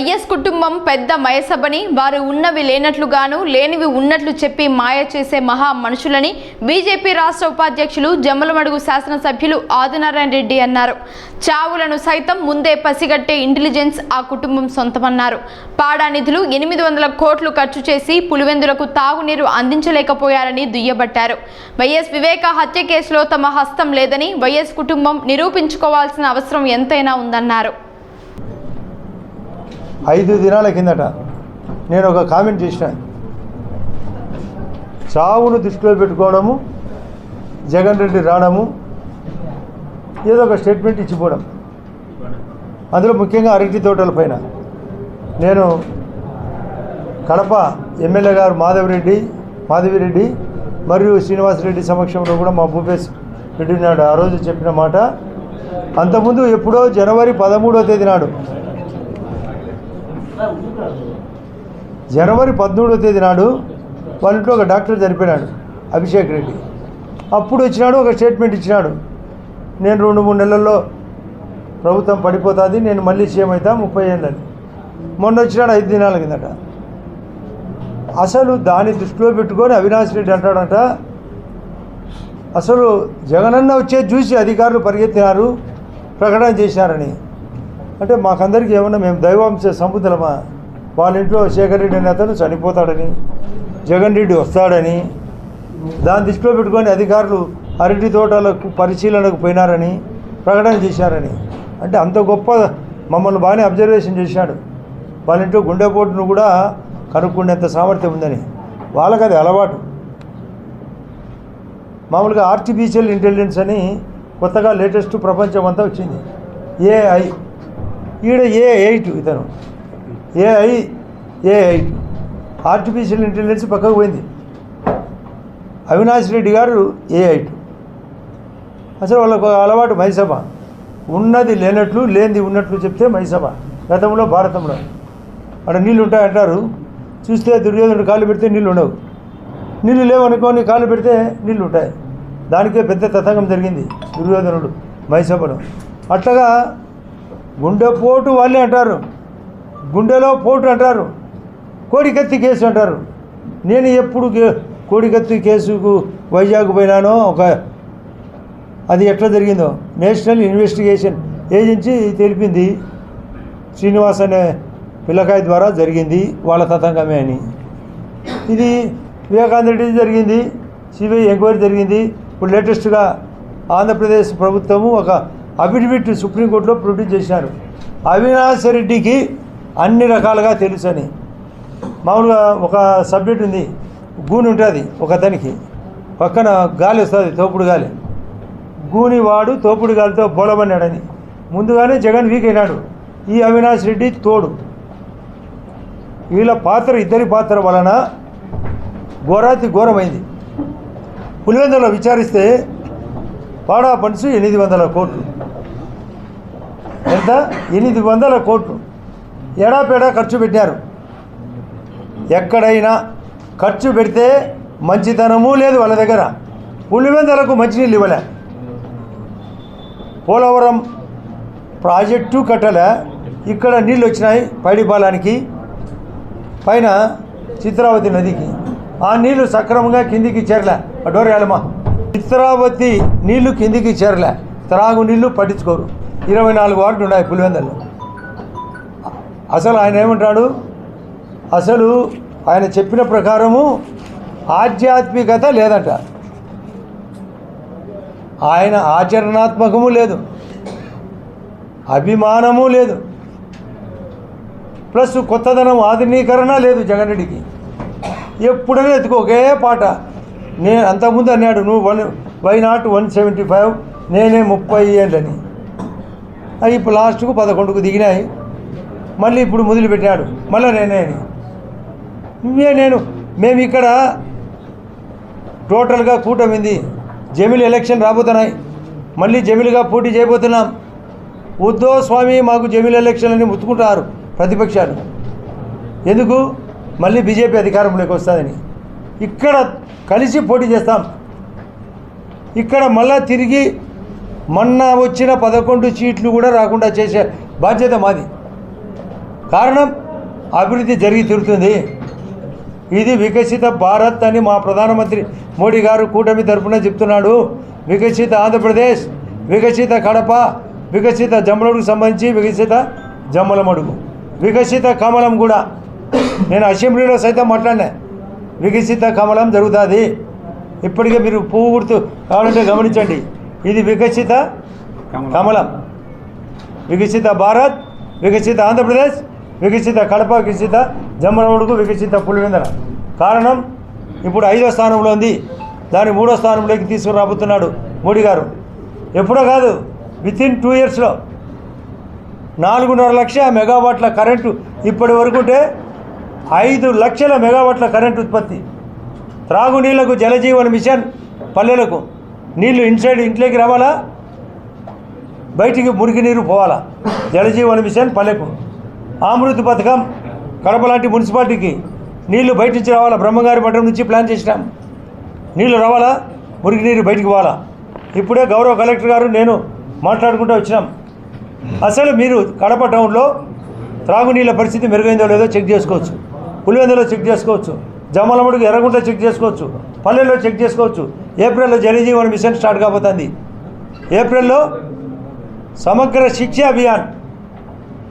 YS కుటుంబం పెద్ద మయసభని వారు ఉన్నవి లేనట్లుగాను లేనివి ఉన్నట్లు చెప్పి మాయ చేసే మహా మనుషులని బీజేపీ రాష్ట్ర ఉపాధ్యక్షులు జమ్మలమడుగు శాసనసభ్యులు ఆదినారాయణ రెడ్డి అన్నారు. చావులను సైతం ముందే పసిగట్టే ఇంటెలిజెన్స్ ఆ కుటుంబం సొంతమన్నారు. పాడా నిధులు ఎనిమిది వందల కోట్లు ఖర్చు చేసి పులివెందులకు తాగునీరు అందించలేకపోయారని దుయ్యబట్టారు. వైఎస్ వివేక హత్య కేసులో తమ హస్తం లేదని వైఎస్ కుటుంబం నిరూపించుకోవాల్సిన అవసరం ఎంతైనా ఉందన్నారు. ఐదు దినాల కిందట నేను ఒక కామెంట్ చేసిన. చావును దృష్టిలో పెట్టుకోవడము జగన్ రెడ్డి రావడము ఏదో ఒక స్టేట్మెంట్ ఇచ్చిపోవడం. అందులో ముఖ్యంగా అరటి తోటల పైన. నేను కడప ఎమ్మెల్యే గారు మాధవరెడ్డి మాధవిరెడ్డి మరియు శ్రీనివాసరెడ్డి సమక్షంలో కూడా మా భూపేష్ రెడ్డి నాడు ఆ రోజు చెప్పిన మాట. అంతకుముందు ఎప్పుడో జనవరి పదమూడో తేదీ నాడు జనవరి పద్మూడవ తేదీ నాడు వాళ్ళ ఇంట్లో ఒక డాక్టర్ చనిపోయినాడు అభిషేక్ రెడ్డి. అప్పుడు వచ్చినాడు ఒక స్టేట్మెంట్ ఇచ్చినాడు. నేను రెండు మూడు నెలల్లో ప్రభుత్వం పడిపోతుంది నేను మళ్ళీ సీఎం అవుతా ముప్పై ఏళ్ళని మొన్న వచ్చినాడు ఐదు దినాల కిందట. అసలు దాన్ని దృష్టిలో పెట్టుకొని అవినాష్ రెడ్డి అంటాడంట అసలు జగనన్న వచ్చేది చూసి అధికారులు పరిగెత్తినారు ప్రకటన చేసినారని అంటే మాకందరికీ ఏమన్నా మేము దైవాంశ సంబుద్ధులమా వాళ్ళ ఇంట్లో శేఖర్ రెడ్డి అనే అతను చనిపోతాడని జగన్ రెడ్డి వస్తాడని దాన్ని దృష్టిలో పెట్టుకొని అధికారులు అరటి తోటలకు పరిశీలనకు పోయినారని ప్రకటన చేశారని. అంటే అంత గొప్ప మమ్మల్ని బాగానే అబ్జర్వేషన్ చేశాడు. వాళ్ళ ఇంట్లో గుండెపోటును కూడా కనుక్కునేంత సామర్థ్యం ఉందని. వాళ్ళకి అది అలవాటు. మామూలుగా ఆర్టిఫిషియల్ ఇంటెలిజెన్స్ అని కొత్తగా లేటెస్ట్ ప్రపంచం అంతా వచ్చింది. ఏఐ. ఈడ ఏ ఎయిట్ ఇతను. ఏఐ ఏఐ ఆర్టిఫిషియల్ ఇంటెలిజెన్స్ పక్కకు పోయింది. అవినాష్ రెడ్డి గారు ఏ అసలు వాళ్ళకు అలవాటు మైసభ ఉన్నది లేనట్లు లేనిది ఉన్నట్లు చెప్తే మైసభ గతంలో భారతంలో. అక్కడ నీళ్ళు ఉంటాయంటారు చూస్తే దుర్యోధనుడు కాళ్ళు పెడితే నీళ్ళు ఉండవు. నీళ్ళు లేవనుకోని కాళ్ళు పెడితే నీళ్ళు ఉంటాయి. దానికే పెద్ద తతంగం జరిగింది దుర్యోధనుడు మైసభలో అట్లాగా గుండెపోటు వాళ్ళే అంటారు. గుండెలో పోటు అంటారు. కోడికత్తి కేసు అంటారు. నేను ఎప్పుడు కోడికత్తి కేసుకు వైజాగ్ పోయినానో ఒక అది ఎట్లా జరిగిందో. నేషనల్ ఇన్వెస్టిగేషన్ ఏజెన్సీ తెలిపింది. శ్రీనివాస్ అనే పిల్లకాయ ద్వారా జరిగింది. వాళ్ళ తతంగమే అని. ఇది వివేకానంద రెడ్డి జరిగింది. సిబిఐ ఎంక్వైరీ జరిగింది. ఇప్పుడు లేటెస్ట్గా ఆంధ్రప్రదేశ్ ప్రభుత్వము ఒక అఫిడవిట్ సుప్రీంకోర్టులో ప్రొడ్యూస్ చేశారు. అవినాశ రెడ్డికి అన్ని రకాలుగా తెలుసని. మామూలుగా ఒక సబ్జెక్ట్ ఉంది గూని ఉంటుంది ఒక దానికి. పక్కన గాలి వస్తుంది తోపుడు గాలి. గూని వాడు తోపుడు గాలితో బోలమన్నాడని ముందుగానే జగన్ వీక్ అయినాడు. ఈ అవినాష్ రెడ్డి తోడు. వీళ్ళ పాత్ర ఇద్దరి పాత్ర వలన ఘోరాతి ఘోరమైంది. పులివెందులో విచారిస్తే పాడా ఫండ్స్ ఎనిమిది వందల కోట్లు. ఎంత? ఎనిమిది వందల కోట్లు. ఎడాపెడా ఖర్చు పెట్టారు ఎక్కడైనా ఖర్చు పెడితే మంచితనము లేదు వాళ్ళ దగ్గర. పులివెందలకు మంచినీళ్ళు ఇవ్వలే. పోలవరం ప్రాజెక్టు కట్టలే. ఇక్కడ నీళ్ళు వచ్చినాయి పైడిపాలానికి. పైన చిత్రావతి నదికి. ఆ నీళ్ళు సక్రమంగా కిందికి చేరలే. డోరేయాలమ్మా చిత్రావతి నీళ్ళు కిందికి చేరలే. త్రాగు నీళ్ళు పట్టించుకోరు. ఇరవై నాలుగు వార్డులు ఉన్నాయి పులివెందల్లో. అసలు ఆయన ఏమంటాడు? అసలు ఆయన చెప్పిన ప్రకారము ఆధ్యాత్మికత లేదంట. ఆయన ఆచరణాత్మకము లేదు. అభిమానము లేదు. ప్లస్ కొత్తదనం ఆధునీకరణ లేదు జగన్ రెడ్డికి ఎప్పుడైనా ఎత్తుకో ఒకే పాట. నేను అంతకుముందు అన్నాడు నువ్వు one why not one seventy five? నేనే ముప్పై ఏళ్ళని. అవి ఇప్పుడు లాస్ట్కు పదకొండుకు దిగినాయి. మళ్ళీ ఇప్పుడు మొదలుపెట్టాడు మళ్ళీ నేనే నువ్వే నేను. మేము ఇక్కడ టోటల్గా కూటమింది. జమిలి ఎలక్షన్ రాబోతున్నాయి. మళ్ళీ జమిలిగా పోటీ చేయబోతున్నాం. ఉద్దో స్వామి మాకు జమిలి ఎలక్షన్ అని ముత్తుకుంటారు ప్రతిపక్షాలు. ఎందుకు? మళ్ళీ బీజేపీ అధికారంలోకి వస్తుందని. ఇక్కడ కలిసి పోటీ చేస్తాం. ఇక్కడ మళ్ళా తిరిగి మొన్న వచ్చిన పదకొండు సీట్లు కూడా రాకుండా చేసే బాధ్యత మాది. కారణం అభివృద్ధి జరిగి తీరుతుంది. ఇది వికసిత భారత్ అని మా ప్రధానమంత్రి మోడీ గారు కూటమి తరఫున చెప్తున్నాడు. వికసిత ఆంధ్రప్రదేశ్ వికసిత కడప వికసిత జమ్మలమడుగు సంబంధించి వికసిత జమ్మలమడుగు. వికసిత కమలం కూడా. నేను అసెంబ్లీలో సైతం మాట్లాడినా. వికసిత కమలం జరుగుతుంది. ఇప్పటికే మీరు పువ్వు గుర్తు కావాలంటే గమనించండి. ఇది వికసిత కమలం. వికసిత భారత్ వికసిత ఆంధ్రప్రదేశ్ వికసిత కడప వికసిత జమ్మలమడుగు వికసిత పులివెందల. కారణం ఇప్పుడు ఐదో స్థానంలో ఉంది. దాన్ని మూడో స్థానంలోకి తీసుకురాబోతున్నాడు మోడీ గారు. ఎప్పుడో కాదు విత్ ఇన్ టూ ఇయర్స్లో నాలుగున్నర లక్షల మెగావాట్ల కరెంటు ఇప్పటి వరకుంటే ఐదు లక్షల మెగావాట్ల కరెంటు ఉత్పత్తి. త్రాగునీళ్ళకు జలజీవన మిషన్ పల్లెలకు. నీళ్ళు ఇన్సైడ్ ఇంట్లోకి రావాలా? బయటికి మురికి నీరు పోవాలా? జలజీవన మిషన్ పల్లెకు. ఆమృతి పథకం కడప లాంటి మున్సిపాలిటీకి నీళ్ళు బయట నుంచి రావాలా? బ్రహ్మగారి మఠం నుంచి ప్లాన్ చేసినాం. నీళ్ళు రావాలా? మురికి నీరు బయటికి పోవాలా? ఇప్పుడే గౌరవ కలెక్టర్ గారు నేను మాట్లాడుకుంటూ వచ్చినాం. అసలు మీరు కడప టౌన్లో త్రాగునీళ్ళ పరిస్థితి మెరుగైందో లేదో చెక్ చేసుకోవచ్చు. పులివెందులో చెక్ చేసుకోవచ్చు. జమ్మలమడుగు ఎర్రగుంట చెక్ చేసుకోవచ్చు. పల్లెల్లో చెక్ చేసుకోవచ్చు. ఏప్రిల్లో జలజీవన మిషన్ స్టార్ట్ కాబోతుంది. ఏప్రిల్లో సమగ్ర శిక్ష అభియాన్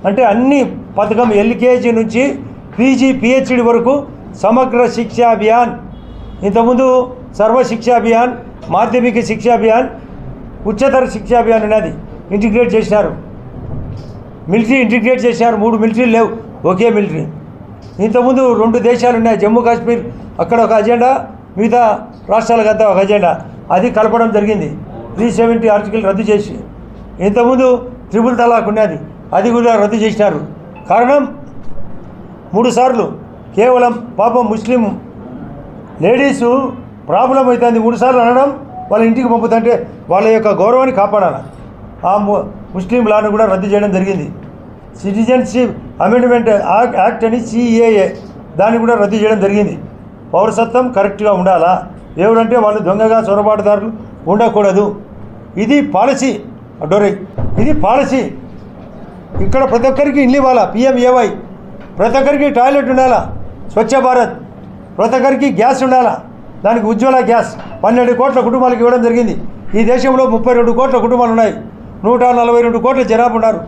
అంటే అన్ని పథకం ఎల్కేజీ నుంచి పీజీ పిహెచ్డి వరకు సమగ్ర శిక్షా అభియాన్. ఇంతకుముందు సర్వశిక్షా అభియాన్ మాధ్యమిక శిక్షా అభియాన్ ఉచ్చతర శిక్షా అభియాన్ అనేది ఇంటిగ్రేట్ చేసినారు. మిలిటరీ ఇంటిగ్రేట్ చేశారు మూడు మిలిటరీలు లేవు. ఒకే మిలిటరీ. ఇంతకుముందు రెండు దేశాలు ఉన్నాయి. జమ్మూ కాశ్మీర్ అక్కడ ఒక అజెండా మిగతా రాష్ట్రాలకంతా ఒక అజెండా. అది కలపడం జరిగింది. త్రీ సెవెంటీ ఆర్టికల్ రద్దు చేసి. ఇంతకుముందు ట్రిపుల్ తలాక్ ఉన్నది. అది కూడా రద్దు చేసినారు. కారణం మూడుసార్లు కేవలం పాపం ముస్లిం లేడీసు ప్రాబ్లం అవుతుంది. మూడు సార్లు అనడం వాళ్ళ ఇంటికి పంపుతుంటే వాళ్ళ యొక్క గౌరవాన్ని కాపాడాలి. ఆ ముస్లిం లాను కూడా రద్దు చేయడం జరిగింది. సిటిజన్షిప్ అమెండ్మెంట్ యాక్ట్ యాక్ట్ అని సిఏఏ దాన్ని కూడా రద్దు చేయడం జరిగింది. పౌరసత్వం కరెక్ట్గా ఉండాలా? ఎవరంటే వాళ్ళు దొంగగా చొరబాటుదారులు ఉండకూడదు. ఇది పాలసీ డోరే ఇది పాలసీ. ఇక్కడ ప్రతి ఒక్కరికి ఇల్లు ఇవ్వాలా? పిఎంఏవై ప్రతి ఒక్కరికి టాయిలెట్ ఉండాలా? స్వచ్ఛ భారత్. ప్రతి ఒక్కరికి గ్యాస్ ఉండాలా? దానికి ఉజ్వల గ్యాస్. పన్నెండు కోట్ల కుటుంబాలకు ఇవ్వడం జరిగింది. ఈ దేశంలో ముప్పై రెండు కోట్ల కుటుంబాలు ఉన్నాయి. నూట నలభై రెండు కోట్ల జనాభా ఉన్నారు.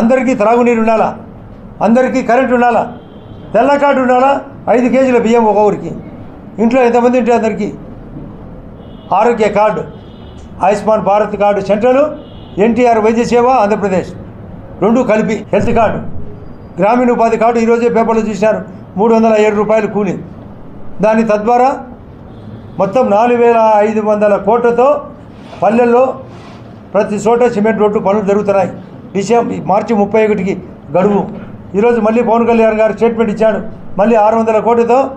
అందరికీ త్రాగునీరు ఉండాలా? అందరికీ కరెంట్ ఉండాలా? తెల్ల కార్డు ఉండాలా? ఐదు కేజీల బియ్యం ఒక ఊరికి. ఇంట్లో ఎంతమంది ఉంటే అందరికీ? ఆరోగ్య card. Ayushman Bharat card central NTR వైద్య సేవ ఆంధ్రప్రదేశ్. రెండు కలిపి హెల్త్ కార్డు. గ్రామీణ ఉపాధి కార్డు ఈరోజే పేపర్లో చూశారు మూడు వందల ఏడు రూపాయలు కూలి. దాని తద్వారా మొత్తం నాలుగు వేల ఐదు వందల కోట్లతో పల్లెల్లో ప్రతి చోట సిమెంట్ రోడ్డు పనులు జరుగుతున్నాయి. డిసెంబర్ మార్చి ముప్పై ఒకటికి గడువు. ఈరోజు మళ్ళీ పవన్ కళ్యాణ్ గారు స్టేట్మెంట్ ఇచ్చాడు. మళ్ళీ ఆరు వందల కోట్లతో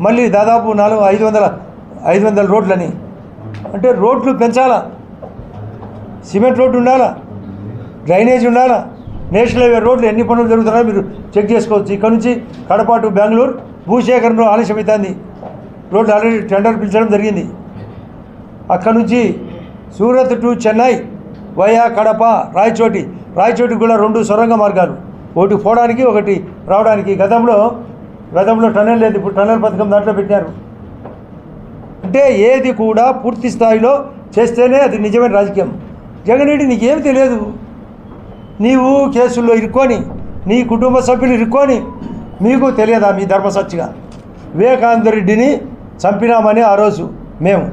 మళ్ళీ దాదాపు నాలుగు ఐదు వందల ఐదు వందల రోడ్లని. అంటే రోడ్లు పెంచాలా? సిమెంట్ రోడ్డు ఉండాలా? డ్రైనేజ్ ఉండాలా? నేషనల్ హైవే రోడ్లు ఎన్ని పనులు జరుగుతున్నాయో మీరు చెక్ చేసుకోవచ్చు. ఇక్కడ నుంచి కడప టు బెంగళూరు భూసేకరణలో ఆలస్యం రోడ్లు రోడ్డు ఆల్రెడీ టెండర్ పిలిచడం జరిగింది. అక్కడ నుంచి సూరత్ టు చెన్నై వయా కడప రాయచోటి రాయచోటికి కూడా రెండు సొరంగ మార్గాలు. ఒకటి పోవడానికి ఒకటి రావడానికి. గతంలో గతంలో టన్నెల్ లేదు ఇప్పుడు టన్నెల్ పథకం దాంట్లో పెట్టారు అంటే ఏది కూడా పూర్తి స్థాయిలో చేస్తేనే అది నిజమైన రాజకీయం. జగన్ రెడ్డి నీకేమి తెలియదు. నీవు కేసుల్లో ఇరుక్కొని నీ కుటుంబ సభ్యులు ఇరుక్కొని మీకు తెలియదా మీ ధర్మసచ్చిగా వివేకానంద రెడ్డిని చంపినామని ఆ రోజు మేము.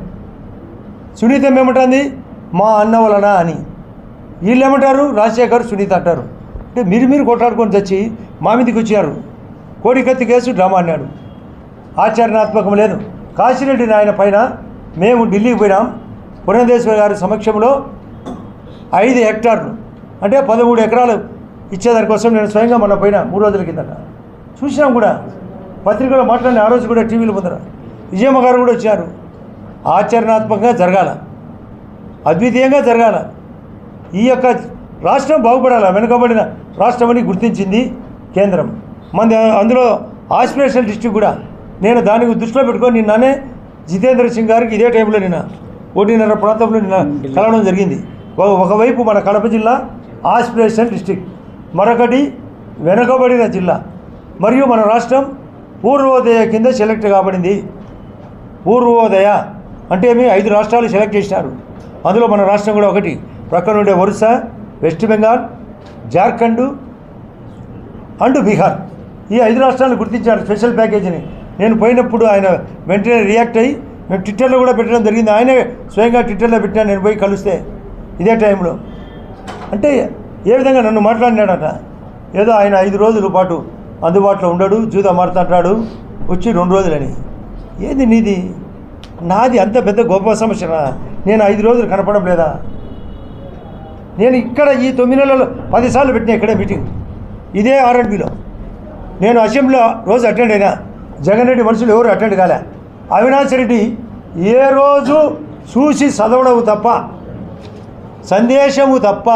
సునీత ఏమంటుంది? మా అన్న వలన అని. వీళ్ళు ఏమంటారు రాజశేఖర్ సునీత అంటారు. అంటే మీరు మీరు కొట్లాడుకొని తెచ్చి మా మీదకి వచ్చారు. కోడికత్తి కేసు డ్రామా అన్నాడు. ఆచరణాత్మకం లేదు. కాశీరెడ్డి నాయన పైన మేము ఢిల్లీకి పోయినాం. పురంధేశ్వరి గారి సమక్షంలో ఐదు హెక్టార్లు అంటే పదమూడు ఎకరాలు ఇచ్చేదానికోసం నేను స్వయంగా మొన్న పైన మూడు రోజుల కిందట. చూసినాం కూడా. పత్రికలో మాట్లాడిన ఆ రోజు కూడా టీవీలు ముందర. విజయమ్మ గారు కూడా వచ్చారు. ఆచరణాత్మకంగా జరగాల. అద్వితీయంగా జరగాల. ఈ యొక్క రాష్ట్రం బాగుపడాల. వెనుకబడిన రాష్ట్రం అని గుర్తించింది కేంద్రం. మన అందులో ఆస్పిరేషనల్ డిస్టిక్ కూడా. నేను దానికి దృష్టిలో పెట్టుకొని నిన్ననే జితేంద్ర సింగ్ గారికి ఇదే టైంలో నిన్న ఒకటిన్నర ప్రాంతంలో నిన్న కలవడం జరిగింది. ఒకవైపు మన కడప జిల్లా ఆస్పిరేషన్ డిస్ట్రిక్ట్. మరొకటి వెనుకబడిన జిల్లా. మరియు మన రాష్ట్రం పూర్వోదయ కింద సెలెక్ట్ కాబడింది. పూర్వోదయ అంటే మీ ఐదు రాష్ట్రాలు సెలెక్ట్ చేసినారు. అందులో మన రాష్ట్రం కూడా ఒకటి. ప్రక్కన ఉండే ఒరిస్సా వెస్ట్ బెంగాల్ జార్ఖండ్ అండ్ బీహార్. ఈ ఐదు రాష్ట్రాలను గుర్తించారు స్పెషల్ ప్యాకేజీని. నేను పోయినప్పుడు ఆయన వెంటనే రియాక్ట్ అయ్యి మేము ట్విట్టర్లో కూడా పెట్టడం జరిగింది. ఆయనే స్వయంగా ట్విట్టర్లో పెట్టాను నేను పోయి కలిస్తే. ఇదే టైంలో. అంటే ఏ విధంగా నన్ను మాట్లాడినాడట? ఏదో ఆయన ఐదు రోజుల పాటు అందుబాటులో ఉండడు జూదా మారుతుంటాడు వచ్చి రెండు రోజులని. ఏది నీది? నాది అంత పెద్ద గొప్ప సమస్యనా నేను ఐదు రోజులు కనపడం లేదా? నేను ఇక్కడ ఈ తొమ్మిది నెలలు పదిసార్లు పెట్టిన ఇక్కడే మీటింగ్. ఇదే ఆర్ఎండ్బిలో. నేను అసెంబ్లీలో రోజు అటెండ్ అయినా. జగన్ రెడ్డి మనుషులు ఎవరు అటెండ్ కాలే. అవినాష్ రెడ్డి ఏ రోజు చూసి చదవడము తప్ప సందేశము తప్ప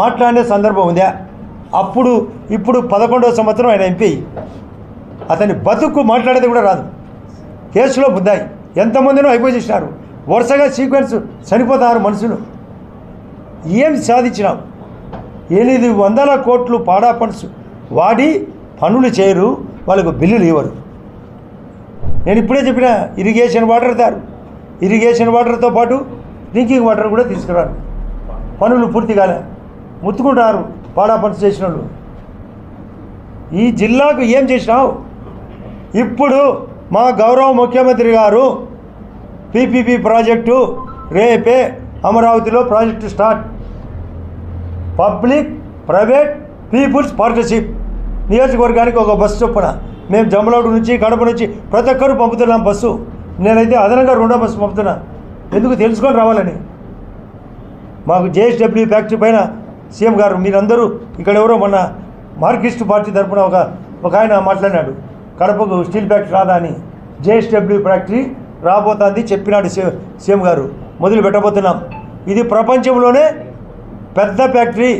మాట్లాడే సందర్భం ఉందా? అప్పుడు ఇప్పుడు పదకొండవ సంవత్సరం ఆయన ఎంపీ. అతని బతుకు మాట్లాడేది కూడా రాదు. కేసులో బుద్దాయి ఎంతమందినో అయిపోయి చేసినారు వరుసగా సీక్వెన్స్ చనిపోతారు మనుషులు. ఏం సాధించినాం? ఎనిమిది వందల కోట్లు పాడా ఫండ్స్ వాడి పనులు చేయరు వాళ్ళకు బిల్లులు ఇవ్వరు. నేను ఇప్పుడే చెప్పిన ఇరిగేషన్ వాటర్ దారు ఇరిగేషన్ వాటర్తో పాటు డ్రింకింగ్ వాటర్ కూడా తీసుకురాను పనులు పూర్తి కాలే. ముత్తుకుంటారు పాడా పని చేసిన వాళ్ళు ఈ జిల్లాకు ఏం చేసినావు? ఇప్పుడు మా గౌరవ ముఖ్యమంత్రి గారు పీపీపీ ప్రాజెక్టు రేపే అమరావతిలో project start. Public private peoples partnership. నియోజకవర్గానికి ఒక బస్సు చొప్పున. మేము జమ్మలౌడు నుంచి కడప నుంచి ప్రతి ఒక్కరు పంపుతున్నాం బస్సు. నేనైతే అదనంగా రెండో బస్సు పంపుతున్నా. ఎందుకు తెలుసుకొని రావాలని? మాకు జేఎస్డబ్ల్యూ ఫ్యాక్టరీ పైన సీఎం గారు మీరందరూ ఇక్కడ ఎవరో మొన్న మార్కిస్ట్ పార్టీ తరఫున ఒక ఒక ఆయన మాట్లాడినాడు. కడపకు స్టీల్ ఫ్యాక్టరీ రాదా అని. జేఎస్డబ్ల్యూ ఫ్యాక్టరీ రాబోతుంది చెప్పినాడు సీఎం గారు. మొదలు పెట్టబోతున్నాం. ఇది ప్రపంచంలోనే పెద్ద ఫ్యాక్టరీ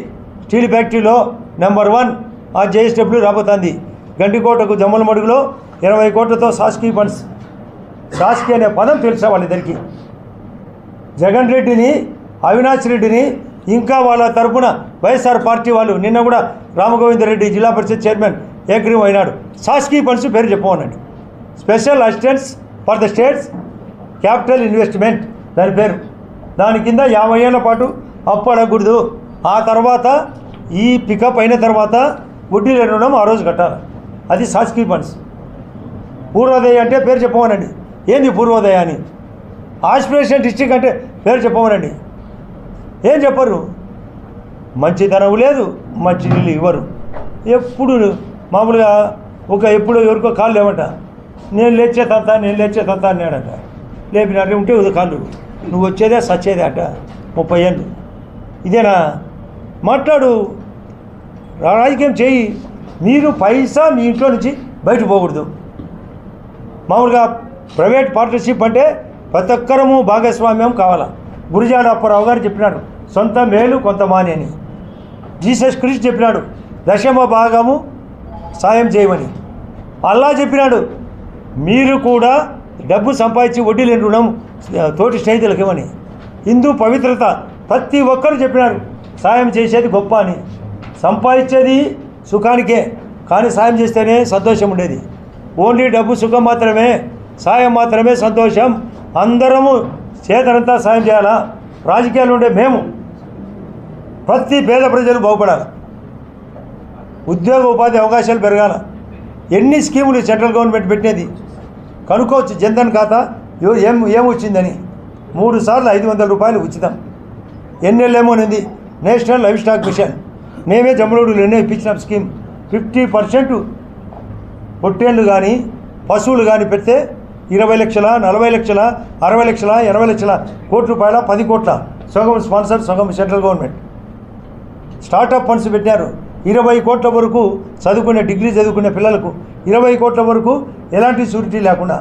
స్టీల్ ఫ్యాక్టరీలో నెంబర్ వన్ ఆ జేఎస్డబ్ల్యూ రాబోతుంది. గంటికోటకు జమ్మలమడుగులో ఇరవై కోట్లతో సాస్కీ ఫండ్స్. సాస్కీ అనే పదం తెలుసా వాళ్ళిద్దరికి? జగన్ రెడ్డిని అవినాష్ రెడ్డిని ఇంకా వాళ్ళ తరపున వైఎస్ఆర్ పార్టీ వాళ్ళు నిన్న కూడా రామగోవిందరెడ్డి జిల్లా పరిషత్ చైర్మన్ ఏగ్రీవ్ అయినాడు. సాస్కీ ఫండ్స్ పేరు చెప్పమనండి special assistants for the states capital investment దాని పేరు. దాని కింద యాభై ఏళ్ళ పాటు అప్పు అడగకూడదు ఆ తర్వాత ఈ పికప్ అయిన తర్వాత వడ్డీ లేని రుణం ఆ రోజు కట్టాలి. అది సాస్కీ ఫండ్స్ పూర్వోదయ అంటే పేరు చెప్పమనండి. ఏంది పూర్వోదయ అని? ఆస్పిరేషన్ డిస్టిక్ అంటే పేరు చెప్పమనండి. ఏం చెప్పరు? మంచితనం లేదు మంచి నీళ్ళు ఇవ్వరు. ఎప్పుడు మామూలుగా ఒక ఎప్పుడో ఎవరికో కాళ్ళు లేవట. నేను లేచే తంత నేను లేచే తంత అన్నాడట. లేపినట్టు ఉంటే ఉదయ కాళ్ళు. నువ్వు వచ్చేదే సచ్చేదే అట. ముప్పై ఏళ్ళు. ఇదేనా? మాట్లాడు. రాజకీయం చేయి. మీరు పైసా మీ ఇంట్లో నుంచి బయట పోకూడదు. మామూలుగా ప్రైవేట్ పార్ట్నర్షిప్ అంటే ప్రతి ఒక్కరము భాగస్వామ్యం కావాలా? గురుజాడ అప్పారావు గారు చెప్పినాడు సొంత మేలు కొంత మాని అని. జీసస్ క్రీస్తు చెప్పినాడు దశమ భాగము సాయం చేయమని. అల్లా చెప్పినాడు మీరు కూడా డబ్బు సంపాదించి వడ్డీ లేని రుణం తోటి స్నేహితులకు ఇవ్వని హిందూ పవిత్రత ప్రతి ఒక్కరు చెప్పినారు సాయం చేసేది గొప్ప అని. సంపాదించేది సుఖానికే కానీ సాయం చేస్తేనే సంతోషం ఉండేది. ఓన్లీ డబ్బు సుఖం మాత్రమే సాయం మాత్రమే సంతోషం. అందరము చేతనంతా సాయం చేయాలా? రాజకీయాలు ఉండే మేము ప్రతి పేద ప్రజలు బాగుపడాలి. ఉద్యోగ ఉపాధి అవకాశాలు పెరగాల. ఎన్ని స్కీములు సెంట్రల్ గవర్నమెంట్ పెట్టినది? కనుక్కోవచ్చు జన్ధన్ ఖాతా ఏం ఏమొచ్చిందని. మూడు సార్లు ఐదు వందల రూపాయలు ఉచితం. ఎన్నెళ్ళేమోనింది నేషనల్ లైఫ్ స్టాక్ మిషన్. మేమే జమ్మలూరులో ఎన్నో ఇప్పించిన స్కీమ్. ఫిఫ్టీ పర్సెంట్ పొట్టేళ్ళు కానీ పశువులు కానీ పెడితే ఇరవై లక్షల నలభై లక్షల అరవై లక్షల ఎనభై లక్షల కోటి రూపాయల పది కోట్ల. సగం స్పాన్సర్ సగం సెంట్రల్ గవర్నమెంట్. స్టార్టప్ ఫండ్స్ పెట్టారు ఇరవై కోట్ల వరకు చదువుకునే డిగ్రీ చదువుకునే పిల్లలకు ఇరవై కోట్ల వరకు ఎలాంటి షూరిటీ లేకుండా.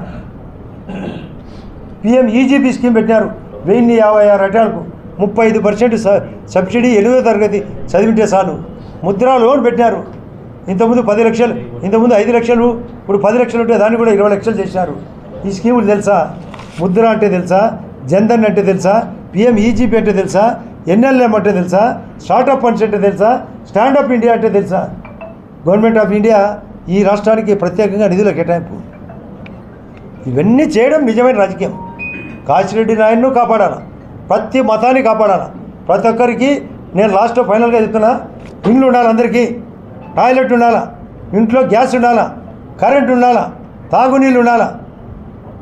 పిఎం ఈజీపీ స్కీమ్ పెట్టారు వెయ్యి యాభై ఆరు అటాలకు ముప్పై ఐదు పర్సెంట్ సబ్సిడీ ఎనిమిదో తరగతి చదివింటే చాలు. ముద్రా లోన్ పెట్టారు ఇంతకుముందు పది లక్షలు ఇంతకుముందు ఐదు లక్షలు ఇప్పుడు పది లక్షలు ఉంటే దాన్ని కూడా ఇరవై లక్షలు చేశారు ఈ స్కీములు తెలుసా? ముద్ర అంటే తెలుసా? జన్ధన్ అంటే తెలుసా? పిఎం ఈజీపీ అంటే తెలుసా? ఎన్ఎల్ఎం అంటే తెలుసా? స్టార్టప్ ఫండ్స్ అంటే తెలుసా? స్టాండప్ ఇండియా అంటే తెలుసా? గవర్నమెంట్ ఆఫ్ ఇండియా ఈ రాష్ట్రానికి ప్రత్యేకంగా నిధుల కేటాయింపు. ఇవన్నీ చేయడం నిజమైన రాజకీయం. కాశిరెడ్డి నాయుడును కాపాడాలి? ప్రతి మతాన్ని కాపాడాలి? ప్రతి ఒక్కరికి నేను లాస్ట్ ఫైనల్గా చెప్తున్నా ఇండ్లు ఉండాలి అందరికీ. టాయిలెట్ ఉండాలా? ఇంట్లో గ్యాస్ ఉండాలా? కరెంట్ ఉండాలా? తాగునీళ్ళు ఉండాలా?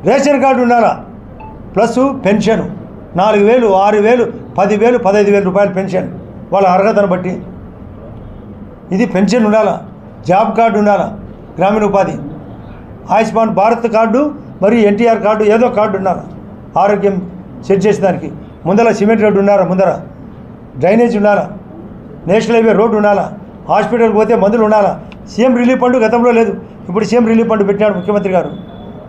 రేషన్ కార్డు ఉండాలా? Plus pension. నాలుగు వేలు ఆరు వేలు పదివేలు పదహైదు వేలు రూపాయలు పెన్షన్. వాళ్ళ అర్హతను బట్టి. ఇది పెన్షన్ ఉండాలా? జాబ్ కార్డు ఉండాలా? గ్రామీణ ఉపాధి. ఆయుష్మాన్ భారత్ కార్డు మరియు ఎన్టీఆర్ కార్డు ఏదో కార్డు ఉండాలి? ఆరోగ్యం సెట్ చేసేదానికి. ముందర సిమెంట్ రోడ్డు ఉండాలా? ముందర. డ్రైనేజ్ ఉండాలా? నేషనల్ హైవే రోడ్డు ఉండాలా? హాస్పిటల్కి పోతే మందులు ఉండాలా? సీఎం రిలీఫ్ ఫండ్ గతంలో లేదు. ఇప్పుడు సీఎం రిలీఫ్ ఫండ్ పెట్టినాడు ముఖ్యమంత్రి గారు.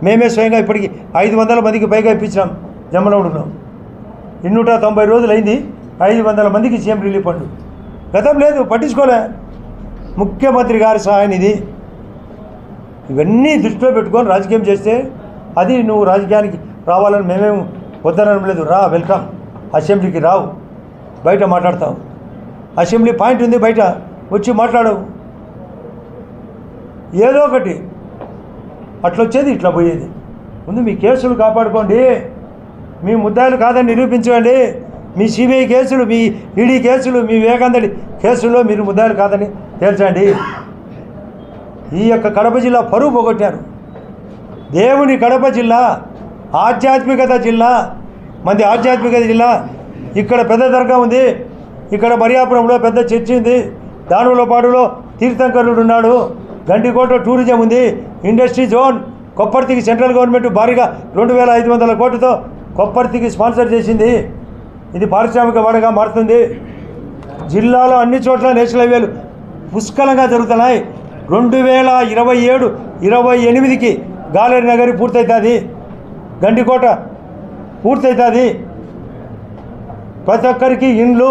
మేమే స్వయంగా ఇప్పటికి ఐదు వందల మందికి పైగా ఇప్పించినాం జమ్మలవుడులో ఇన్నూట తొంభై రోజులు అయింది ఐదు వందల మందికి సీఎం రిలీఫ్ ఫండ్. గతం లేదు పట్టించుకోలే. ముఖ్యమంత్రి గారి సహాయం ఇది ఇవన్నీ దృష్టిలో పెట్టుకొని రాజకీయం చేస్తే అది నువ్వు రాజకీయానికి రావాలని మేమేం వద్దనడం లేదు. రా వెల్కమ్. అసెంబ్లీకి రావు. బయట మాట్లాడతావు. అసెంబ్లీ పాయింట్ ఉంది బయట. వచ్చి మాట్లాడవు. ఏదో ఒకటి. అట్లా వచ్చేది ఇట్లా పోయేది. ముందు మీ కేసులు కాపాడుకోండి. మీ ముద్దాయిలు కాదని నిరూపించండి మీ సిబిఐ కేసులు మీ ఈడీ కేసులు మీ వివేకాందడి కేసుల్లో మీరు ముద్దాయిలు కాదని తేల్చండి. ఈ యొక్క కడప జిల్లా పరువు పోగొట్టారు. దేవుని కడప జిల్లా ఆధ్యాత్మికత జిల్లా మంది ఆధ్యాత్మికత జిల్లా. ఇక్కడ పెద్ద దర్గా ఉంది. ఇక్కడ మరియాపురంలో పెద్ద చర్చి ఉంది. దానులపాడులో తీర్థంకరుడు ఉన్నాడు. గండికోట టూరిజం ఉంది. ఇండస్ట్రీ జోన్ కొప్పర్తికి సెంట్రల్ గవర్నమెంట్ భారీగా రెండు వేల ఐదు వందల కోట్లతో కొప్పర్తికి స్పాన్సర్ చేసింది. ఇది పారిశ్రామిక వాడగా మారుతుంది. జిల్లాలో అన్ని చోట్ల నేషనల్ హైవేలు పుష్కలంగా జరుగుతున్నాయి. రెండు వేల ఇరవై ఏడు ఇరవై ఎనిమిదికి గాలేరు నగరి పూర్తవుతుంది. గండికోట పూర్తవుతుంది. ప్రతి ఒక్కరికి ఇండ్లు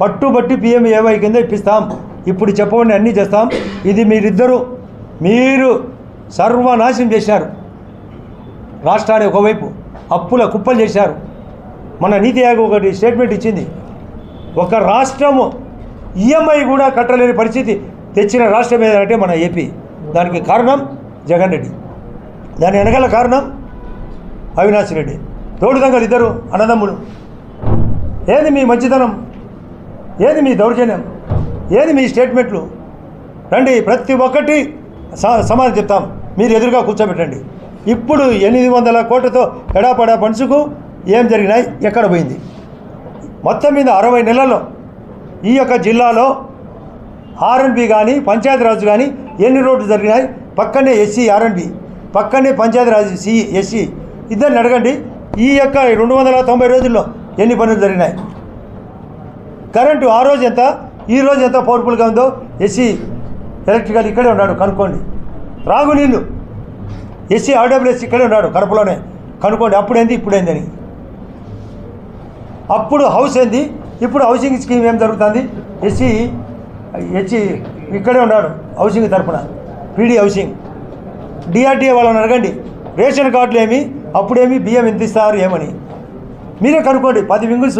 పట్టుబట్టి పిఎంఏవై కింద ఇప్పిస్తాం. ఇప్పుడు చెప్పబడిన అన్నీ చేస్తాం. ఇది మీరిద్దరూ మీరు సర్వనాశనం చేశారు. రాష్ట్రాన్ని ఒకవైపు అప్పుల కుప్పలు చేశారు. మన నీతి ఆయోగ్ ఒకటి స్టేట్మెంట్ ఇచ్చింది. ఒక రాష్ట్రము ఈఎంఐ కూడా కట్టలేని పరిస్థితి తెచ్చిన రాష్ట్రం ఏదంటే మన ఏపీ. దానికి కారణం జగన్ రెడ్డి. దాని వెనకాల కారణం అవినాష్ రెడ్డి. తోడుదంగలు ఇద్దరు అన్నదమ్ములు. ఏది మీ మంచితనం? ఏది మీ దౌర్జన్యం? ఏది మీ స్టేట్మెంట్లు? రండి ప్రతి ఒక్కటి స- సమాధానం చెప్తాం. మీరు ఎదురుగా కూర్చోబెట్టండి. ఇప్పుడు ఎనిమిది వందల కోట్లతో ఎడాపడా పంచుకు ఏం జరిగినాయి? ఎక్కడ పోయింది? మొత్తం మీద అరవై నెలల్లో ఈ యొక్క జిల్లాలో ఆర్ఎన్బి కానీ పంచాయతీరాజ్ కానీ ఎన్ని రోడ్లు జరిగినాయి? పక్కనే ఎస్సీ ఆర్ఎన్బి పక్కనే పంచాయతీరాజ్ సి ఎస్సీ. ఇద్దరిని అడగండి. ఈ యొక్క రెండు వందల తొంభై రోజుల్లో ఎన్ని పనులు జరిగినాయి? కరెంటు ఆ రోజు ఎంత? ఈ రోజు ఎంత పవర్ఫుల్గా ఉందో ఎస్సీ ఎలక్ట్రికల్ ఇక్కడే ఉన్నాడు కనుక్కోండి. రాగు నీళ్ళు ఎస్సీ ఆర్డబ్ల్యూఎస్ ఇక్కడే ఉన్నాడు కడపలోనే. కనుక్కోండి అప్పుడేంది ఇప్పుడేంది అప్పుడు హౌస్ ఏంది? ఇప్పుడు హౌసింగ్ స్కీమ్ ఏం జరుగుతుంది? ఎస్సీ ఎస్సీ ఇక్కడే ఉన్నాడు హౌసింగ్ తరపున. PD housing. డిఆర్డీఏ వాళ్ళని అడగండి. రేషన్ కార్డులు ఏమి? అప్పుడేమి? బియ్యం ఎంత ఇస్తారు ఏమని. మీరే కనుక్కోండి. పది వింగుల్స్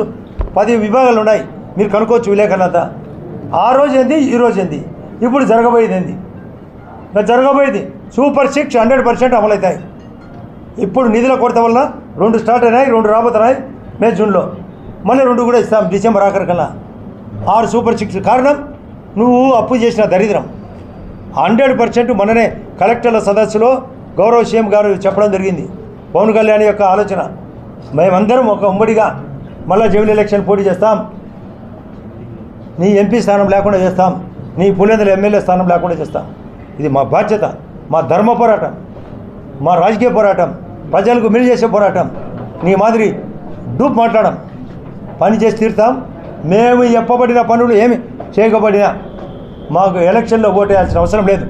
పది విభాగాలు ఉన్నాయి. మీరు కనుక్కోవచ్చు విలేకరులంతా. ఆ రోజు ఏంది? ఈ రోజు ఏంది? ఇప్పుడు జరగబోయేది ఏంది? ఇంకా జరగబోయేది సూపర్ సిక్స్ హండ్రెడ్ పర్సెంట్ అమలవుతాయి. ఇప్పుడు నిధుల కొరత వల్ల రెండు స్టార్ట్ అయినాయి రెండు రాబోతున్నాయి మే జూన్లో. మళ్ళీ రెండు కూడా ఇస్తాం డిసెంబర్ ఆఖరికల్లా ఆరు సూపర్ సిక్స్ కారణం నువ్వు అప్పు చేసిన దరిద్రం. హండ్రెడ్ పర్సెంట్ మొన్ననే కలెక్టర్ల సదస్సులో గౌరవ సీఎం గారు చెప్పడం జరిగింది. పవన్ కళ్యాణ్ యొక్క ఆలోచన. మేమందరం ఒక ఉమ్మడిగా మళ్ళా జమిలీ ఎలక్షన్ పోటీ చేస్తాం. నీ ఎంపీ స్థానం లేకుండా చేస్తాం. నీ పులిందల ఎమ్మెల్యే స్థానం లేకుండా చేస్తాం. ఇది మా బాధ్యత మా ధర్మ పోరాటం మా రాజకీయ పోరాటం ప్రజలకు మిలి చేసే పోరాటం. నీ మాదిరి డూప్ మాట్లాడడం పని చేసి తీరుతాం. మేము చెప్పబడిన పనులు ఏమి చేయకబడినా మాకు ఎలక్షన్లో ఓటేయాల్సిన అవసరం లేదు.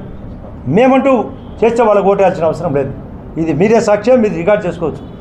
మేమంటూ చేస్తే వాళ్ళకి ఓటేయాల్సిన అవసరం లేదు. ఇది మీరే సాక్ష్యం మీరు రికార్డ్ చేసుకోవచ్చు.